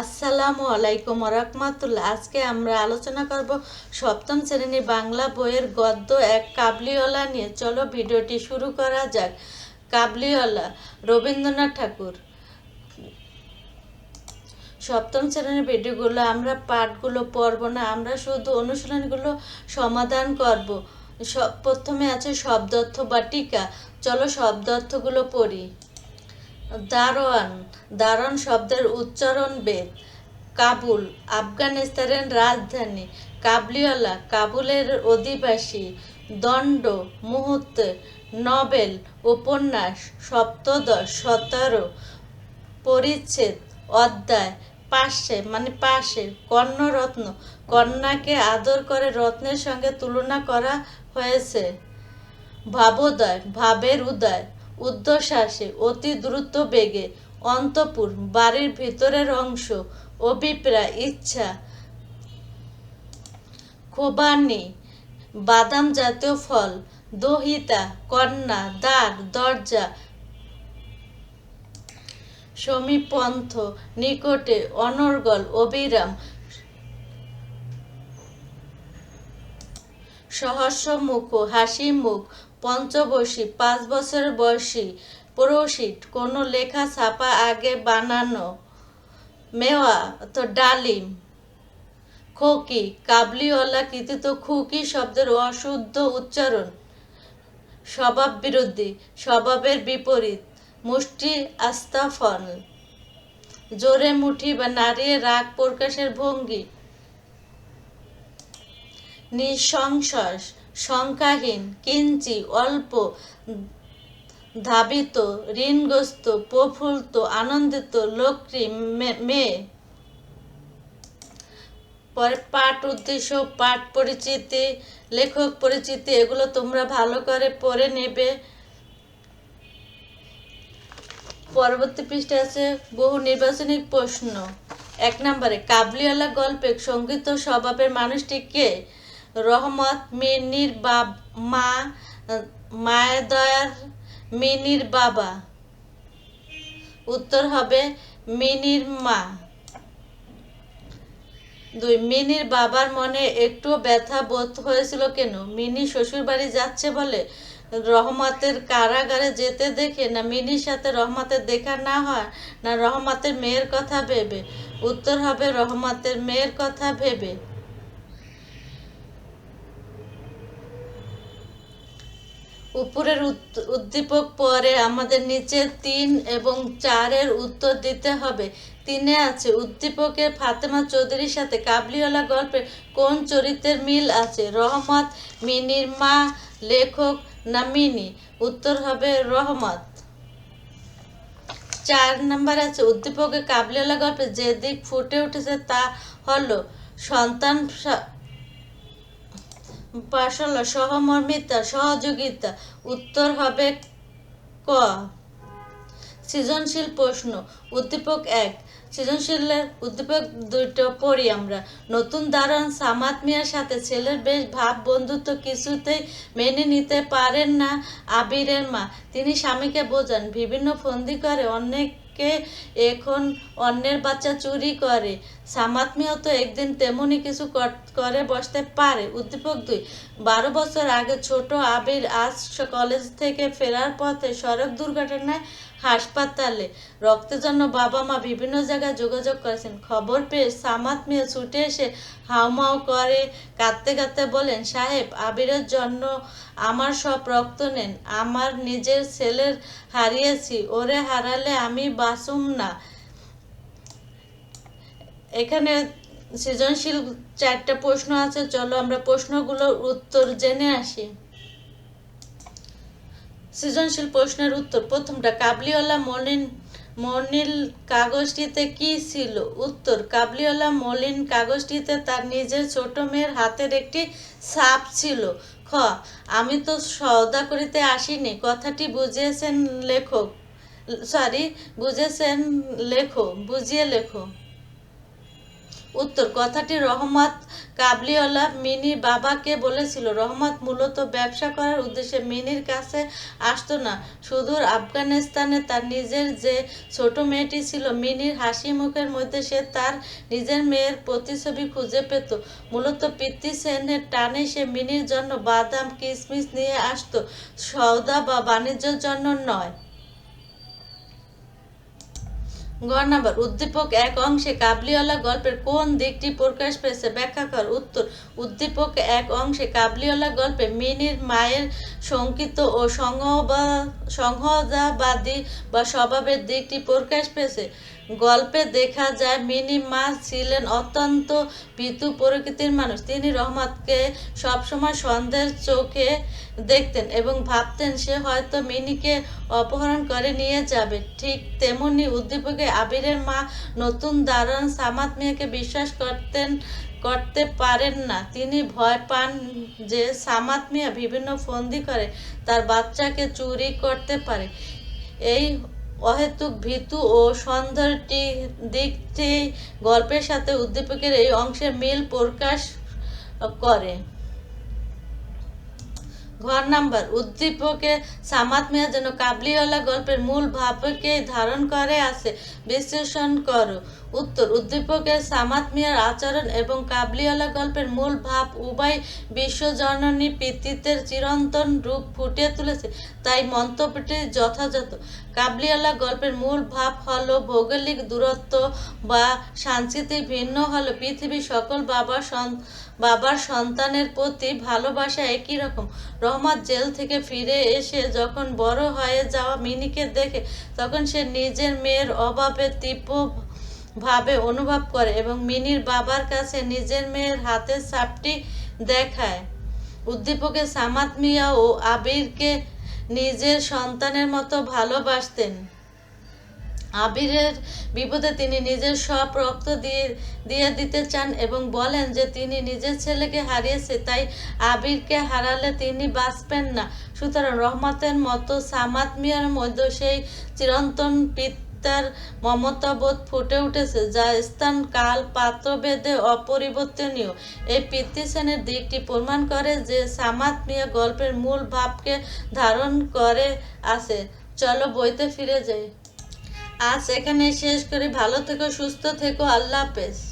আসসালামু আলাইকুম রহমাতুল্লাহ। আজকে আমরা আলোচনা করব সপ্তম শ্রেণির বাংলা বইয়ের গদ্য এক কাবলিওয়ালা নিয়ে। চলো ভিডিওটি শুরু করা যাক। কাবলিওয়ালা রবীন্দ্রনাথ ঠাকুর। সপ্তম শ্রেণির ভিডিওগুলো আমরা পাঠগুলো পড়ব না, আমরা শুধু অনুশীলনগুলো সমাধান করব। প্রথমে আছে শব্দার্থ বা টিকা। চলো শব্দার্থগুলো পড়ি। দারোয়ান দারোয়ান শব্দের উচ্চারণ বেদ। কাবুল, আফগানিস্তানের রাজধানী। কাবলিওয়ালা, কাবুলের অধিবাসী। দণ্ড, মুহূর্ত, নবেল, উপন্যাস, সপ্তদশ, সতেরো। পরিচ্ছেদ, অধ্যায় পাশে মানে পাশে কর্ণরত্ন কন্যাকে আদর করে রত্নের সঙ্গে তুলনা করা হয়েছে। ভাবোদয়, ভাবের উদয়। ঊর্ধ্বশ্বাসে অতি দ্রুত বেগে অন্তপুর বাড়ির ভিতরের অংশ, অভিপ্রায়, ইচ্ছা, খোবানি, বাদাম জাতীয় ফল, দহিতা, কন্যা, দ্বার, দরজা, সমীপন্থ, নিকটে, অনর্গল, অবিরাম সহস্র মুখ হাসি মুখ পঞ্চবশী পাঁচ বছর বয়সী প্রসিট কোনো লেখা ছাপা আগে বানানো, মেওয়া তো ডালিম, খোকি, কাবলিওয়ালা কৃতিত খুকি শব্দের অশুদ্ধ উচ্চারণ, স্বভাব বিরোধী, স্বভাবের বিপরীত, মুষ্টি আস্তাফল জোরে মুঠি বা নাড়িয়ে রাগ প্রকাশের ভঙ্গি, নিঃসংশয় সংখ্যাহীন কিঞ্চি, অল্প ধাবিত, ঋণগ্রস্ত, প্রফুল্ল, আনন্দিত মে- মেয়ে। পরে পাঠ উদ্দেশ্য, পাঠ পরিচিতি, লেখক পরিচিতি, এগুলো তোমরা ভালো করে পড়ে নেবে। পরবর্তী পৃষ্ঠে আছে বহু নির্বাচনী প্রশ্ন। এক নম্বরে, কাবলিওয়ালা গল্পে সংগীত স্বভাবের মানুষটি কে? রহমত, মিনির বাব, মা মায়াদয়ার মিনির বাবা। উত্তর হবে মিনির মা। দুই, মিনির বাবার মনে একটু ব্যথা বোধ হয়েছিল কেন? মিনি শ্বশুর বাড়ি যাচ্ছে বলে রহমতের কারাগারে যেতে দেখে না মিনির সাথে রহমতের দেখা না হয়, না রহমতের মেয়ের কথা ভেবে। উত্তর হবে রহমতের মেয়ের কথা ভেবে। উপরের উদ্দীপক পরে আমাদের নিচে তিন এবং চারের উত্তর দিতে হবে। তিনে আছে, উদ্দীপকের ফাতেমা চৌধুরীর সাথে কাবলিওয়ালা গল্পে কোন চরিত্রের মিল আছে? রহমত, মিনির মা, লেখক না মিনি উত্তর হবে রহমত। চার নাম্বার আছে উদ্দীপকে কাবলিওয়ালা গল্পে যে দিক ফুটে উঠেছে তা হলো, সন্তান পাশাল সহমর্মিতা, সহযোগিতা। উত্তর হবে ক। সৃজনশীল প্রশ্ন। উদ্দীপক এক। সৃজনশীলের উদ্দীপক দুইটা পড়ি আমরা। নতুন দারোয়ান সামাত মিয়ার সাথে ছেলের বেশ ভাব বন্ধুত্ব কিছুতেই মেনে নিতে পারেন না আবিরের মা। তিনি স্বামীকে বোঝান, বিভিন্ন ফন্দি করে অনেককে এখন অন্যের বাচ্চা চুরি করে? সামাত্মীয় তো একদিন তেমনই কিছু করে বসতে পারে। উদ্দীপক দুই, বারো বছর আগে ছোট আবির আজ কলেজ থেকে ফেরার পথে সড়ক দুর্ঘটনায় হাসপাতালে। রক্তের জন্য বাবা মা বিভিন্ন জায়গায় যোগাযোগ করেছেন। খবর পেয়ে সামাত মিয়া ছুটে এসে হাউমাউ করে, কাঁদতে কাঁদতে বলেন, সাহেব, আবিরের জন্য আমার সব রক্ত নেন। আমার নিজের ছেলের হারিয়েছি। ওরে হারালে আমি বাসুম না। এখানে সৃজনশীল চারটা প্রশ্ন আছে। চলো আমরা প্রশ্নগুলোর উত্তর জেনে আসি। সৃজনশীল প্রশ্নের উত্তর। প্রথমটা, কাবলিওয়ালা মলিন মলিন কাগজটিতে কি ছিল? উত্তর, কাবলিওয়ালা মলিন কাগজটিতে তার নিজের ছোট মেয়ের হাতের একটি ছাপ ছিল। খ, আমি তো সওদা করিতে আসিনি। কথাটি বুঝিয়েছেন লেখক। সরি বুঝেছেন লেখো বুঝিয়ে লেখো উত্তর, কথাটি রহমত কাবলিওয়ালা মিনির বাবাকে বলেছিল। রহমত মূলত ব্যবসা করার উদ্দেশ্যে মিনির কাছে আসতো না। সুদূর আফগানিস্তানে তার নিজের যে ছোট মেয়েটি ছিল, মিনির হাসি মুখের মধ্যে সে তার নিজের মেয়ের প্রতিছবি খুঁজে পেত। মূলত পিতৃ সেনের টানে সে মিনির জন্য বাদাম কিশমিশ নিয়ে আসতো। সওদা বা বাণিজ্যের জন্য নয়। নাম্বার। উদ্দীপক এক অংশে কাবলিওয়ালা গল্পের কোন দিকটি প্রকাশ পেয়েছে ব্যাখ্যা কর। উত্তর, উদ্দীপক এক অংশে কাবলিওয়ালা গল্পে মিনির মায়ের শঙ্কিত ও সংহবা- সংহদাবাদী বা স্বভাবের দিকটি প্রকাশ পেয়েছে। গল্পে দেখা যায় মিনি মা ছিলেন অত্যন্ত ভীতু প্রকৃতির মানুষ। তিনি রহমতকে সবসময় সন্দেহের চোখে দেখতেন এবং ভাবতেন সে হয়তো মিনিকে অপহরণ করে নিয়ে যাবে। ঠিক তেমনি উদ্দীপকে আবিরের মা নতুন দারোয়ান সামাত মিয়াকে বিশ্বাস করতেন, করতে পারেন না। তিনি ভয় পান যে সামাত মিয়া বিভিন্ন ফন্দি করে তার বাচ্চাকে চুরি করতে পারে। এই অহেতুক ভীতু ও সন্দেহটি দিকটি গল্পের সাথে উদ্দীপকের এই অংশের মিল প্রকাশ করে। ঘর নাম্বার। উদ্দীপকে সামাত মিয়া যেন কাবলিওয়ালা গল্পের মূল ভাবকে ধারণ করে আছে, বিশ্লেষণ করো। উত্তর উদ্দীপকের সামাত মিয়ার আচরণ এবং কাবলিওয়ালা গল্পের মূল ভাব উভয় বিশ্বজননী পিতৃত্বের চিরন্তন রূপ ফুটিয়ে তুলেছে, তাই মন্তব্যটি যথাযথ। কাবলিওয়ালা গল্পের মূল ভাব হলো ভৌগোলিক দূরত্ব বা সাংস্কৃতিক ভিন্ন হলো পৃথিবীর সকল বাবা সন- বাবার সন্তানের প্রতি ভালোবাসা একই রকম। রহমত জেল থেকে ফিরে এসে যখন বড় হয়ে যাওয়া মিনিকে দেখে, তখন সে নিজের মেয়ের অভাবে তীব্র ভাবে অনুভব করে এবং মিনির বাবার কাছে নিজের মেয়ের হাতের ছাপটি দেখায়। উদ্দীপকে সামাত মিয়া ও আবিরকে নিজের সন্তানের মতো ভালোবাসতেন। আবিরের বিপদে তিনি নিজের সব রক্ত দিয়ে দিয়ে দিতে চান এবং বলেন যে তিনি নিজের ছেলেকে হারিয়েছে, তাই আবিরকে হারালে তিনি বাঁচবেন না। সুতরাং রহমতের মতো সামাত মিয়ার মধ্যে সেই চিরন্তন পিতার মমতাবোধ ফুটে উঠেছে, যা স্থান কাল পাত্রভেদে অপরিবর্তনীয়। এই পিতৃসেনের দিকটি প্রমাণ করে যে সামাত মিয়া গল্পের মূল ভাবকে ধারণ করে আছে। চলো বইতে ফিরে যাই। আজ এখানে শেষ করি। ভালো থেকো সুস্থ থেকো। আল্লাহ হাফেজ।